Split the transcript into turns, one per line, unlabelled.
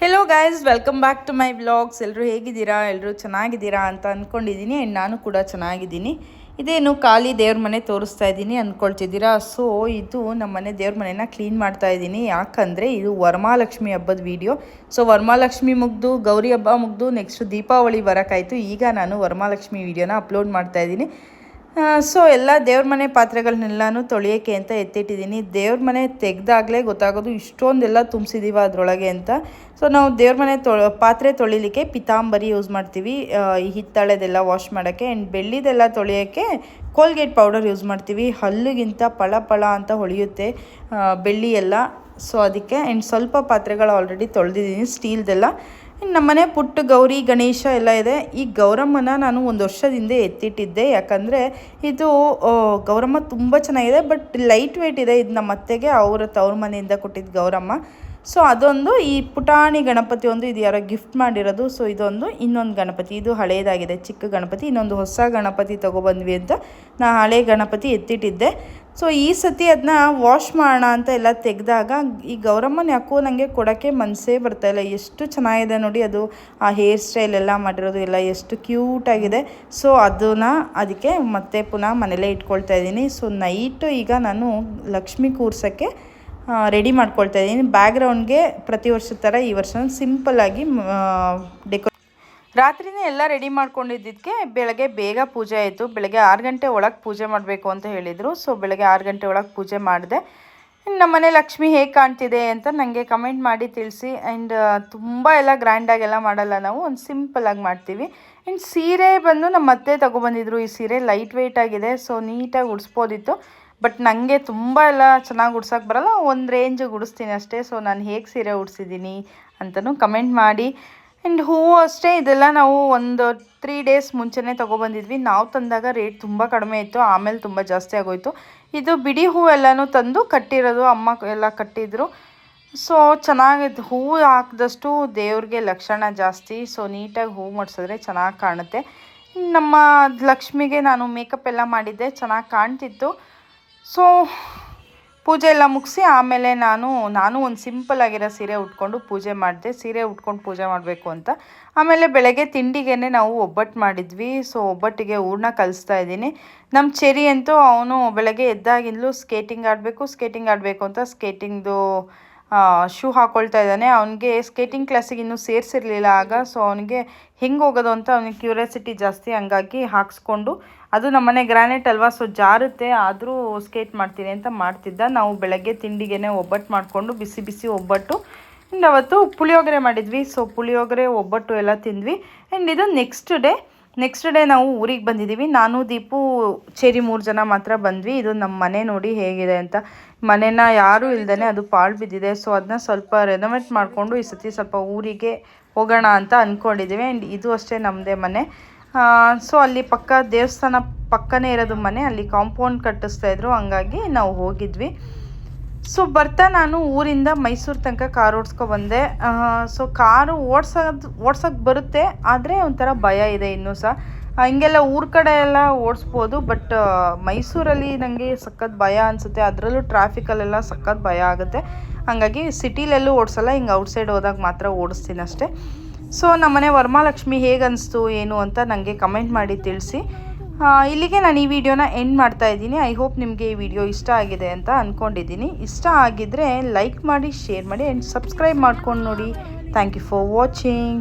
Hello guys welcome back to my vlogs ಎಲ್ಲರೂ ಹೇಗಿದ್ದೀರಾ? ಎಲ್ಲರೂ ಚೆನ್ನಾಗಿದ್ದೀರಾ ಅಂತ ಅಂದ್ಕೊಂಡಿದ್ದೀನಿ ಆ್ಯಂಡ್ ನಾನು ಕೂಡ ಚೆನ್ನಾಗಿದ್ದೀನಿ. ಇದೇನು ಖಾಲಿ ದೇವ್ರ ಮನೆ ತೋರಿಸ್ತಾ ಇದ್ದೀನಿ ಅಂದ್ಕೊಳ್ತಿದ್ದೀರಾ ಸೊ ಇದು ನಮ್ಮ ಮನೆ ದೇವ್ರ ಮನೆನ ಕ್ಲೀನ್ ಮಾಡ್ತಾ ಇದ್ದೀನಿ. ಯಾಕಂದರೆ ಇದು ವರಮಾಲಕ್ಷ್ಮಿ ಹಬ್ಬದ ವಿಡಿಯೋ ಸೊ ವರ್ಮಾಲಕ್ಷ್ಮಿ ಮುಗ್ದು, ಗೌರಿ ಹಬ್ಬ ಮುಗ್ದು ನೆಕ್ಸ್ಟ್ ದೀಪಾವಳಿ ಬರೋಕ್ಕಾಯ್ತು ಈಗ ನಾನು ವರ್ಮಾಲಕ್ಷ್ಮಿ ವಿಡಿಯೋನ ಅಪ್ಲೋಡ್ ಮಾಡ್ತಾ ಇದ್ದೀನಿ. ಸೊ ಎಲ್ಲ ದೇವ್ರ ಮನೆ ಪಾತ್ರೆಗಳನ್ನೆಲ್ಲನೂ ತೊಳೆಯೋಕ್ಕೆ ಅಂತ ಎತ್ತಿಟ್ಟಿದ್ದೀನಿ. ದೇವ್ರ ಮನೆ ತೆಗೆದಾಗಲೇ ಗೊತ್ತಾಗೋದು ಇಷ್ಟೊಂದೆಲ್ಲ ತುಂಬಿಸಿದ್ದೀವ ಅದರೊಳಗೆ ಅಂತ. ಸೊ ನಾವು ದೇವ್ರ ಮನೆ ತೊ, ಪಾತ್ರೆ ತೊಳಿಲಿಕ್ಕೆ ಪಿತಾಂಬರಿ ಯೂಸ್ ಮಾಡ್ತೀವಿ. ಈ ಹಿತ್ತಾಳೆದೆಲ್ಲ ವಾಶ್ ಮಾಡೋಕ್ಕೆ ಆ್ಯಂಡ್ ಬೆಳ್ಳಿದೆಲ್ಲ ತೊಳೆಯೋಕ್ಕೆ ಕೋಲ್ಗೇಟ್ ಪೌಡರ್ ಯೂಸ್ ಮಾಡ್ತೀವಿ. ಹಲ್ಲಿಗಿಂತ ಪಳ ಪಳ ಅಂತ ಹೊಳೆಯುತ್ತೆ ಬೆಳ್ಳಿ ಎಲ್ಲ ಸೊ ಅದಕ್ಕೆ ಆ್ಯಂಡ್ ಸ್ವಲ್ಪ ಪಾತ್ರೆಗಳು ಆಲ್ರೆಡಿ ತೊಳೆದಿದ್ದೀನಿ ಸ್ಟೀಲ್ದೆಲ್ಲ ಇನ್ನು ನಮ್ಮನೆ ಪುಟ್ಟ ಗೌರಿ, ಗಣೇಶ ಎಲ್ಲ ಇದೆ. ಈ ಗೌರಮ್ಮನ ನಾನು ಒಂದು ವರ್ಷದಿಂದ ಎತ್ತಿಟ್ಟಿದ್ದೆ. ಯಾಕಂದರೆ ಇದು ಗೌರಮ್ಮ ತುಂಬ ಚೆನ್ನಾಗಿದೆ. ಬಟ್ ಲೈಟ್ ವೆಯ್ಟ್ ಇದೆ. ಇದು ನಮ್ಮ ಅತ್ತೆಗೆ, ಅವರ ತವ್ರ ಮನೆಯಿಂದ ಕೊಟ್ಟಿದ್ದು ಗೌರಮ್ಮ. ಸೊ, ಅದೊಂದು ಈ ಪುಟಾಣಿ ಗಣಪತಿ ಒಂದು ಇದು ಯಾರೋ ಗಿಫ್ಟ್ ಮಾಡಿರೋದು. ಸೊ, ಇದೊಂದು ಇನ್ನೊಂದು ಗಣಪತಿ. ಇದು ಹಳೆಯದಾಗಿದೆ ಚಿಕ್ಕ ಗಣಪತಿ. ಇನ್ನೊಂದು ಹೊಸ ಗಣಪತಿ ತೊಗೊಬಂದ್ವಿ ಅಂತ ನಾ ಹಳೆ ಗಣಪತಿ ಎತ್ತಿಟ್ಟಿದ್ದೆ. ಸೊ ಈ ಸತಿ ಅದನ್ನ ವಾಶ್ ಮಾಡೋಣ ಅಂತ ಎಲ್ಲ ತೆಗೆದಾಗ ಈ ಗೌರಮ್ಮನ ಯಾಕೋ ನನಗೆ ಕೊಡೋಕ್ಕೆ ಮನಸ್ಸೇ ಬರ್ತಾ ಇಲ್ಲ. ಎಷ್ಟು ಚೆನ್ನಾಗಿದೆ ನೋಡಿ ಅದು. ಆ ಹೇರ್ ಸ್ಟೈಲ್ ಎಲ್ಲ ಮಾಡಿರೋದು ಎಲ್ಲ ಎಷ್ಟು ಕ್ಯೂಟಾಗಿದೆ ಸೊ ಅದನ್ನು ಅದಕ್ಕೆ ಮತ್ತೆ ಪುನಃ ಮನೇಲೇ ಇಟ್ಕೊಳ್ತಾ ಇದ್ದೀನಿ. ಸೊ ನೈಟು ಈಗ ನಾನು ಲಕ್ಷ್ಮಿ ಕೂರ್ಸೋಕ್ಕೆ ರೆಡಿ ಮಾಡ್ಕೊಳ್ತಾ ಇದ್ದೀನಿ. ಬ್ಯಾಕ್ಗ್ರೌಂಡ್ಗೆ ಪ್ರತಿ ವರ್ಷದ ಥರ ಈ ವರ್ಷ ಸಿಂಪಲ್ಲಾಗಿ ಡೆಕೋ ರಾತ್ರಿನೇ ಎಲ್ಲ ರೆಡಿ ಮಾಡ್ಕೊಂಡಿದ್ದಕ್ಕೆ ಬೆಳಗ್ಗೆ ಬೇಗ ಪೂಜೆ ಆಯಿತು. ಬೆಳಗ್ಗೆ ಆರು ಗಂಟೆ ಒಳಗೆ ಪೂಜೆ ಮಾಡಬೇಕು ಅಂತ ಹೇಳಿದರು. ಸೊ ಬೆಳಗ್ಗೆ ಆರು ಗಂಟೆ ಒಳಗೆ ಪೂಜೆ ಮಾಡಿದೆ. ನಮ್ಮ ಮನೆ ಲಕ್ಷ್ಮಿ ಹೇಗೆ ಕಾಣ್ತಿದೆ ಅಂತ ನನಗೆ ಕಮೆಂಟ್ ಮಾಡಿ ತಿಳಿಸಿ. ಆ್ಯಂಡ್ ತುಂಬ ಎಲ್ಲ ಗ್ರ್ಯಾಂಡಾಗೆಲ್ಲ ಮಾಡಲ್ಲ ನಾವು. ಒಂದು ಸಿಂಪಲಾಗಿ ಮಾಡ್ತೀವಿ. ಆ್ಯಂಡ್ ಸೀರೆ ಬಂದು ನಮ್ಮ ಅತ್ತೆ ತೊಗೊಬಂದಿದ್ರು ಈ ಸೀರೆ ಲೈಟ್ ವೆಯ್ಟ್ ಆಗಿದೆ. ಸೊ ನೀಟಾಗಿ ಉಡಿಸ್ಬೋದಿತ್ತು. ಬಟ್ ನನಗೆ ತುಂಬ ಎಲ್ಲ ಚೆನ್ನಾಗಿ ಉಡ್ಸೋಕೆ ಬರಲ್ಲ. ಒಂದು ರೇಂಜ್ ಉಡಿಸ್ತೀನಿ ಅಷ್ಟೇ. ಸೊ ನಾನು ಹೇಗೆ ಸೀರೆ ಉಡ್ಸಿದ್ದೀನಿ ಅಂತಲೂ ಕಮೆಂಟ್ ಮಾಡಿ. ಆ್ಯಂಡ್ ಹೂವು ಅಷ್ಟೇ, ಇದೆಲ್ಲ ನಾವು ಒಂದು ತ್ರೀ ಡೇಸ್ ಮುಂಚೆನೇ ತೊಗೊಬಂದಿದ್ವಿ. ನಾವು ತಂದಾಗ ರೇಟ್ ತುಂಬ ಕಡಿಮೆ ಇತ್ತು, ಆಮೇಲೆ ತುಂಬ ಜಾಸ್ತಿ ಆಗೋಯ್ತು. ಇದು ಬಿಡಿ ಹೂವೆಲ್ಲನೂ ತಂದು ಕಟ್ಟಿರೋದು, ಅಮ್ಮ ಎಲ್ಲ ಕಟ್ಟಿದ್ರು. ಸೊ ಚೆನ್ನಾಗಿತ್ತು ಹೂವು ಹಾಕಿದಷ್ಟು ದೇವ್ರಿಗೆ ಲಕ್ಷಣ ಜಾಸ್ತಿ. ಸೊ ನೀಟಾಗಿ ಹೂವು ಮಾಡಿಸಿದ್ರೆ ಚೆನ್ನಾಗಿ ಕಾಣುತ್ತೆ. ನಮ್ಮ ಲಕ್ಷ್ಮಿಗೆ ನಾನು ಮೇಕಪ್ ಎಲ್ಲ ಮಾಡಿದ್ದೆ, ಚೆನ್ನಾಗಿ ಕಾಣ್ತಿತ್ತು. ಸೊ ಪೂಜೆ ಎಲ್ಲ ಮುಗಿಸಿ ಆಮೇಲೆ ನಾನು ನಾನು ಒಂದು ಸಿಂಪಲ್ ಆಗಿರೋ ಸೀರೆ ಉಟ್ಕೊಂಡು ಪೂಜೆ ಮಾಡಿದೆ. ಸೀರೆ ಉಟ್ಕೊಂಡು ಪೂಜೆ ಮಾಡಬೇಕು ಅಂತ. ಆಮೇಲೆ ಬೆಳಗ್ಗೆ ತಿಂಡಿಗೆನೆ ನಾವು ಒಬ್ಬಟ್ಟು ಮಾಡಿದ್ವಿ. ಸೊ ಒಬ್ಬಟ್ಟಿಗೆ ಹೂರ್ಣ ಕಲಿಸ್ತಾ ಇದ್ದೀನಿ. ನಮ್ಮ ಚೆರಿ ಅಂತೂ ಅವನು ಬೆಳಗ್ಗೆ ಎದ್ದಾಗಿಂದಲೂ ಸ್ಕೇಟಿಂಗ್ ಆಡಬೇಕು ಸ್ಕೇಟಿಂಗ್ ಆಡಬೇಕು ಅಂತ ಸ್ಕೇಟಿಂಗ್ದು ಶೂ ಹಾಕೊಳ್ತಾ ಇದ್ದಾನೆ. ಅವನಿಗೆ ಸ್ಕೇಟಿಂಗ್ ಕ್ಲಾಸಿಗೆ ಇನ್ನೂ ಸೇರಿಸಿರಲಿಲ್ಲ ಆಗ. ಸೊ ಅವನಿಗೆ ಹೆಂಗೆ ಹೋಗೋದು ಅಂತ ಅವನಿಗೆ ಕ್ಯೂರಿಯಾಸಿಟಿ ಜಾಸ್ತಿ. ಹಂಗಾಗಿ ಹಾಕ್ಸ್ಕೊಂಡು, ಅದು ನಮ್ಮನೆ ಗ್ರಾನೈಟ್ ಅಲ್ವಾ? ಸೊ ಜಾರುತ್ತೆ. ಆದರೂ ಸ್ಕೇಟ್ ಮಾಡ್ತೀನಿ ಅಂತ ಮಾಡ್ತಿದ್ದ. ನಾವು ಬೆಳಗ್ಗೆ ತಿಂಡಿಗೆನೆ ಒಬ್ಬಟ್ಟು ಮಾಡಿಕೊಂಡು ಬಿಸಿ ಬಿಸಿ ಒಬ್ಬಟ್ಟು ಆ್ಯಂಡ್ ಅವತ್ತು ಪುಳಿಯೋಗರೆ ಮಾಡಿದ್ವಿ. ಸೊ ಪುಳಿಯೋಗರೆ, ಒಬ್ಬಟ್ಟು ಎಲ್ಲ ತಿಂದ್ವಿ. ಆ್ಯಂಡ್ ಇದು ನೆಕ್ಸ್ಟ್ ಡೇ ನೆಕ್ಸ್ಟ್ ಡೇ ನಾವು ಊರಿಗೆ ಬಂದಿದ್ದೀವಿ. ನಾನು, ದೀಪು, ಚೇರಿ ಮೂರು ಜನ ಮಾತ್ರ ಬಂದ್ವಿ. ಇದು ನಮ್ಮ ಮನೆ ನೋಡಿ ಹೇಗಿದೆ ಅಂತ. ಮನೆನ ಯಾರೂ ಇಲ್ದೇ ಅದು ಪಾಳು ಬಿದ್ದಿದೆ. ಸೊ ಅದನ್ನ ಸ್ವಲ್ಪ ರೆನೋವೇಟ್ ಮಾಡಿಕೊಂಡು ಈ ಸತಿ ಸ್ವಲ್ಪ ಊರಿಗೆ ಹೋಗೋಣ ಅಂತ ಅಂದ್ಕೊಂಡಿದ್ದೀವಿ ಆ್ಯಂಡ್ ಇದು ಅಷ್ಟೇ ನಮ್ಮದೇ ಮನೆ. ಸೊ ಅಲ್ಲಿ ಪಕ್ಕ ದೇವಸ್ಥಾನ ಪಕ್ಕನೇ ಇರೋದು ಮನೆ. ಅಲ್ಲಿ ಕಾಂಪೌಂಡ್ ಕಟ್ಟಿಸ್ತಾ ಇದ್ರು. ಹಂಗಾಗಿ ನಾವು ಹೋಗಿದ್ವಿ. ಸೊ ಬರ್ತಾ ನಾನು ಊರಿಂದ ಮೈಸೂರು ತನಕ ಕಾರ್ ಓಡಿಸ್ಕೊ ಬಂದೆ. ಸೊ ಕಾರು ಓಡ್ಸೋದು ಓಡ್ಸೋಕ್ಕೆ ಬರುತ್ತೆ. ಆದರೆ ಒಂಥರ ಭಯ ಇದೆ ಇನ್ನೂ ಸಹ. ಹಿಂಗೆಲ್ಲ ಊರ ಕಡೆ ಎಲ್ಲ ಓಡಿಸ್ಬೋದು ಬಟ್ ಮೈಸೂರಲ್ಲಿ ನನಗೆ ಸಖತ್ ಭಯ ಅನಿಸುತ್ತೆ. ಅದರಲ್ಲೂ ಟ್ರಾಫಿಕಲ್ಲೆಲ್ಲ ಸಖತ್ ಭಯ ಆಗುತ್ತೆ. ಹಾಗಾಗಿ ಸಿಟಿಲೆಲ್ಲೂ ಓಡಿಸಲ್ಲ, ಹಿಂಗೆ ಔಟ್ಸೈಡ್ ಹೋದಾಗ ಮಾತ್ರ ಓಡಿಸ್ತೀನಿ ಅಷ್ಟೇ ಸೊ ನಮ್ಮನೆ ವರ್ಮಾಲಕ್ಷ್ಮಿ ಹೇಗೆ ಅನಿಸ್ತು ಏನು ಅಂತ ನನಗೆ ಕಮೆಂಟ್ ಮಾಡಿ ತಿಳಿಸಿ. ಇಲ್ಲಿಗೆ ನಾನು ಈ ವಿಡಿಯೋನ ಎಂಡ್ ಮಾಡ್ತಾ ಇದ್ದೀನಿ. ಐ ಹೋಪ್ ನಿಮಗೆ ಈ ವಿಡಿಯೋ ಇಷ್ಟ ಆಗಿದೆ ಅಂತ ಅಂದ್ಕೊಂಡಿದ್ದೀನಿ ಇಷ್ಟ ಆಗಿದ್ದರೆ ಲೈಕ್ ಮಾಡಿ ಶೇರ್ ಮಾಡಿ ಆ್ಯಂಡ್ ಸಬ್ಸ್ಕ್ರೈಬ್ ಮಾಡ್ಕೊಂಡು ನೋಡಿ. Thank you for watching